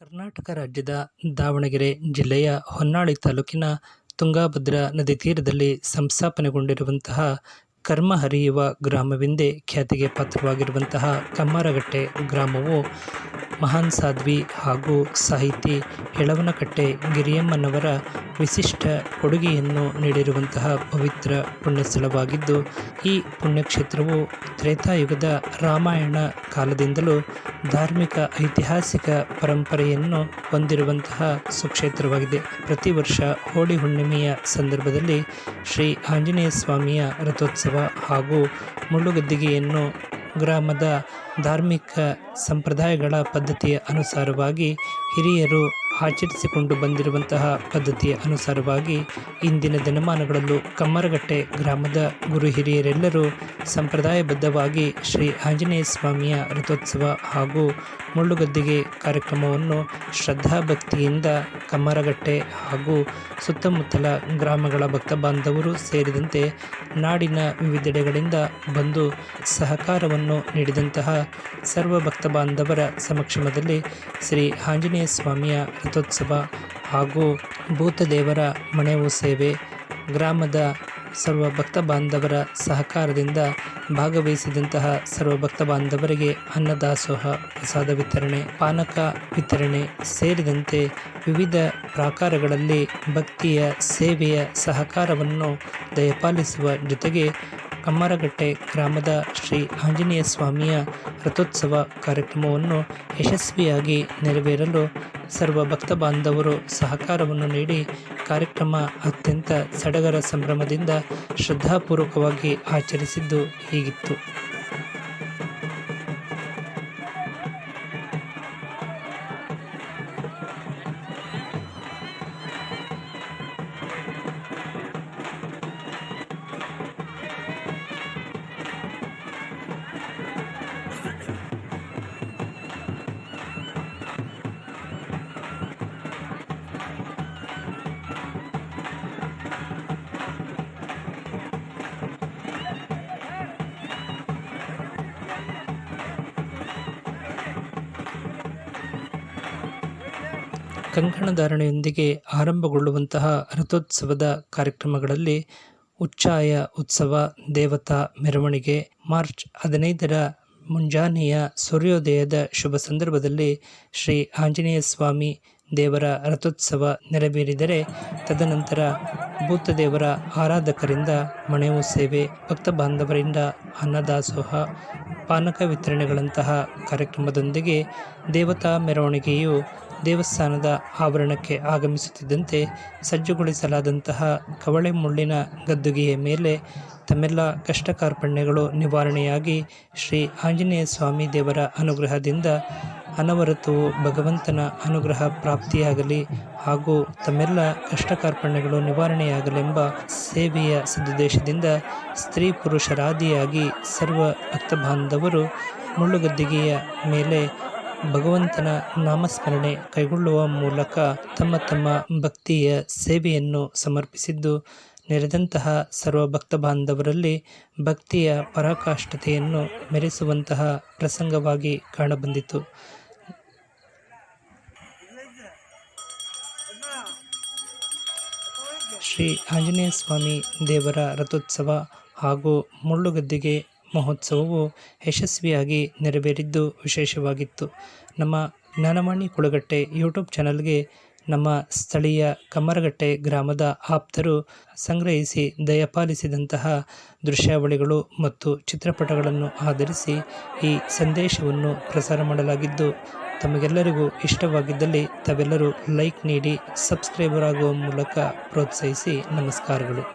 ಕರ್ನಾಟಕ ರಾಜ್ಯದ ದಾವಣಗೆರೆ ಜಿಲ್ಲೆಯ ಹೊನ್ನಾಳಿ ತಾಲೂಕಿನ ತುಂಗಾಭದ್ರಾ ನದಿ ತೀರದಲ್ಲಿ ಸಂಸ್ಥಾಪನೆಗೊಂಡಿರುವಂತಹ ಕರ್ಮ ಹರಿಯುವ ಗ್ರಾಮವೆಂದೇ ಖ್ಯಾತಿಗೆ ಪಾತ್ರವಾಗಿರುವಂತಹ ಕಮ್ಮಾರಗಟ್ಟೆ ಗ್ರಾಮವು ಮಹಾನ್ ಸಾಧ್ವಿ ಹಾಗೂ ಸಾಹಿತಿ ಯಳವನಕಟ್ಟೆ ಗಿರಿಯಮ್ಮನವರ ವಿಶಿಷ್ಟ ಕೊಡುಗೆಯನ್ನು ನೀಡಿರುವಂತಹ ಪವಿತ್ರ ಪುಣ್ಯಸ್ಥಳವಾಗಿದ್ದು, ಈ ಪುಣ್ಯಕ್ಷೇತ್ರವು ತ್ರೇತಾಯುಗದ ರಾಮಾಯಣ ಕಾಲದಿಂದಲೂ ಧಾರ್ಮಿಕ ಐತಿಹಾಸಿಕ ಪರಂಪರೆಯನ್ನು ಹೊಂದಿರುವಂತಹ ಸುಕ್ಷೇತ್ರವಾಗಿದೆ. ಪ್ರತಿ ವರ್ಷ ಹೋಳಿ ಹುಣ್ಣಿಮೆಯ ಸಂದರ್ಭದಲ್ಲಿ ಶ್ರೀ ಆಂಜನೇಯ ಸ್ವಾಮಿಯ ರಥೋತ್ಸವ ಹಾಗೂ ಮುಳ್ಳುಗದ್ದಿಗೆಯನ್ನು ಗ್ರಾಮದ ಧಾರ್ಮಿಕ ಸಂಪ್ರದಾಯಗಳ ಪದ್ಧತಿಯ ಅನುಸಾರವಾಗಿ ಹಿರಿಯರು ಆಚರಿಸಿಕೊಂಡು ಬಂದಿರುವಂತಹ ಪದ್ಧತಿಯ ಅನುಸಾರವಾಗಿ ಇಂದಿನ ದಿನಮಾನಗಳಲ್ಲೂ ಕಮ್ಮರಗಟ್ಟೆ ಗ್ರಾಮದ ಗುರು ಹಿರಿಯರೆಲ್ಲರೂ ಸಂಪ್ರದಾಯಬದ್ಧವಾಗಿ ಶ್ರೀ ಆಂಜನೇಯ ಸ್ವಾಮಿಯ ರಥೋತ್ಸವ ಹಾಗೂ ಮುಳ್ಳುಗದ್ದಿಗೆ ಕಾರ್ಯಕ್ರಮವನ್ನು ಶ್ರದ್ಧಾಭಕ್ತಿಯಿಂದ ಕಮ್ಮರಗಟ್ಟೆ ಹಾಗೂ ಸುತ್ತಮುತ್ತಲ ಗ್ರಾಮಗಳ ಭಕ್ತ ಬಾಂಧವರು ಸೇರಿದಂತೆ ನಾಡಿನ ವಿವಿಧೆಡೆಗಳಿಂದ ಬಂದು ಸಹಕಾರವನ್ನು ನೀಡಿದಂತಹ ಸರ್ವ ಭಕ್ತ ಬಾಂಧವರ ಸಮಕ್ಷಮದಲ್ಲಿ ಶ್ರೀ ಆಂಜನೇಯ ಸ್ವಾಮಿಯ ರಥೋತ್ಸವ ಹಾಗೂ ಭೂತದೇವರ ಮನೆವು ಸೇವೆ, ಗ್ರಾಮದ ಸರ್ವ ಭಕ್ತ ಬಾಂಧವರ ಸಹಕಾರದಿಂದ ಭಾಗವಹಿಸಿದಂತಹ ಸರ್ವ ಭಕ್ತ ಬಾಂಧವರಿಗೆ ಅನ್ನದಾಸೋಹ, ಪ್ರಸಾದ ವಿತರಣೆ, ಪಾನಕ ವಿತರಣೆ ಸೇರಿದಂತೆ ವಿವಿಧ ಪ್ರಾಕಾರಗಳಲ್ಲಿ ಭಕ್ತಿಯ ಸೇವೆಯ ಸಹಕಾರವನ್ನು ದಯಪಾಲಿಸುವ ಜೊತೆಗೆ ಕಮ್ಮರಗಟ್ಟೆ ಗ್ರಾಮದ ಶ್ರೀ ಆಂಜನೇಯ ಸ್ವಾಮಿಯ ರಥೋತ್ಸವ ಕಾರ್ಯಕ್ರಮವನ್ನು ಯಶಸ್ವಿಯಾಗಿ ನೆರವೇರಲು ಸರ್ವ ಭಕ್ತ ಬಾಂಧವರು ಸಹಕಾರವನ್ನು ನೀಡಿ ಕಾರ್ಯಕ್ರಮ ಅತ್ಯಂತ ಸಡಗರ ಸಂಭ್ರಮದಿಂದ ಶ್ರದ್ಧಾಪೂರ್ವಕವಾಗಿ ಆಚರಿಸಿದ್ದು ಹೀಗಿತ್ತು. ಕಂಕಣಧಾರಣೆಯೊಂದಿಗೆ ಆರಂಭಗೊಳ್ಳುವಂತಹ ರಥೋತ್ಸವದ ಕಾರ್ಯಕ್ರಮಗಳಲ್ಲಿ ಉಚ್ಚಾಯ ಉತ್ಸವ, ದೇವತಾ ಮೆರವಣಿಗೆ, ಮಾರ್ಚ್ ಹದಿನೈದರ ಮುಂಜಾನೆಯ ಸೂರ್ಯೋದಯದ ಶುಭ ಸಂದರ್ಭದಲ್ಲಿ ಶ್ರೀ ಆಂಜನೇಯ ಸ್ವಾಮಿ ದೇವರ ರಥೋತ್ಸವ ನೆರವೇರಿದರೆ ತದನಂತರ ಭೂತದೇವರ ಆರಾಧಕರಿಂದ ಮಣೆವು ಸೇವೆ, ಭಕ್ತ ಬಾಂಧವರಿಂದ ಅನ್ನದಾಸೋಹ, ಪಾನಕ ವಿತರಣೆಗಳಂತಹ ಕಾರ್ಯಕ್ರಮದೊಂದಿಗೆ ದೇವತಾ ಮೆರವಣಿಗೆಯು ದೇವಸ್ಥಾನದ ಆವರಣಕ್ಕೆ ಆಗಮಿಸುತ್ತಿದ್ದಂತೆ ಸಜ್ಜುಗೊಳಿಸಲಾದಂತಹ ಕವಳೆ ಮುಳ್ಳಿನ ಗದ್ದುಗೆಯ ಮೇಲೆ ತಮ್ಮೆಲ್ಲ ಕಷ್ಟ ಕಾರ್ಪಣ್ಯಗಳು ನಿವಾರಣೆಯಾಗಿ ಶ್ರೀ ಆಂಜನೇಯ ಸ್ವಾಮಿ ದೇವರ ಅನುಗ್ರಹದಿಂದ ಅನವರತವು ಭಗವಂತನ ಅನುಗ್ರಹ ಪ್ರಾಪ್ತಿಯಾಗಲಿ ಹಾಗೂ ತಮ್ಮೆಲ್ಲ ಕಷ್ಟ ಕಾರ್ಪಣ್ಯಗಳು ನಿವಾರಣೆಯಾಗಲೆಂಬ ಸೇವೆಯ ಸದುದ್ದೇಶದಿಂದ ಸ್ತ್ರೀ ಪುರುಷರಾದಿಯಾಗಿ ಸರ್ವ ಭಕ್ತ ಬಾಂಧವರು ಮುಳ್ಳುಗದ್ದಿಗೆಯ ಮೇಲೆ ಭಗವಂತನ ನಾಮಸ್ಮರಣೆ ಕೈಗೊಳ್ಳುವ ಮೂಲಕ ತಮ್ಮ ತಮ್ಮ ಭಕ್ತಿಯ ಸೇವೆಯನ್ನು ಸಮರ್ಪಿಸಿದ್ದು, ನೆರೆದಂತಹ ಸರ್ವ ಭಕ್ತ ಬಾಂಧವರಲ್ಲಿ ಭಕ್ತಿಯ ಪರಾಕಾಷ್ಠತೆಯನ್ನು ಮೆರೆಸುವಂತಹ ಪ್ರಸಂಗವಾಗಿ ಕಾಣಬಂದಿತು. ಶ್ರೀ ಆಂಜನೇಯ ಸ್ವಾಮಿ ದೇವರ ರಥೋತ್ಸವ ಹಾಗೂ ಮುಳ್ಳುಗದ್ದಿಗೆ ಮಹೋತ್ಸವವು ಯಶಸ್ವಿಯಾಗಿ ನೆರವೇರಿದ್ದು ವಿಶೇಷವಾಗಿತ್ತು. ನಮ್ಮ ಜ್ಞಾನವಾಣಿ ಕುಳಗಟ್ಟೆ ಯೂಟ್ಯೂಬ್ ಚಾನಲ್ಗೆ ನಮ್ಮ ಸ್ಥಳೀಯ ಕಮ್ಮರಗಟ್ಟೆ ಗ್ರಾಮದ ಆಪ್ತರು ಸಂಗ್ರಹಿಸಿ ದಯಪಾಲಿಸಿದಂತಹ ದೃಶ್ಯಾವಳಿಗಳು ಮತ್ತು ಚಿತ್ರಪಟಗಳನ್ನು ಆಧರಿಸಿ ಈ ಸಂದೇಶವನ್ನು ಪ್ರಸಾರ ಮಾಡಲಾಗಿದ್ದು, ತಮಗೆಲ್ಲರಿಗೂ ಇಷ್ಟವಾಗಿದ್ದಲ್ಲಿ ತಾವೆಲ್ಲರೂ ಲೈಕ್ ನೀಡಿ, ಸಬ್ಸ್ಕ್ರೈಬರ್ ಆಗುವ ಮೂಲಕ ಪ್ರೋತ್ಸಾಹಿಸಿ. ನಮಸ್ಕಾರಗಳು.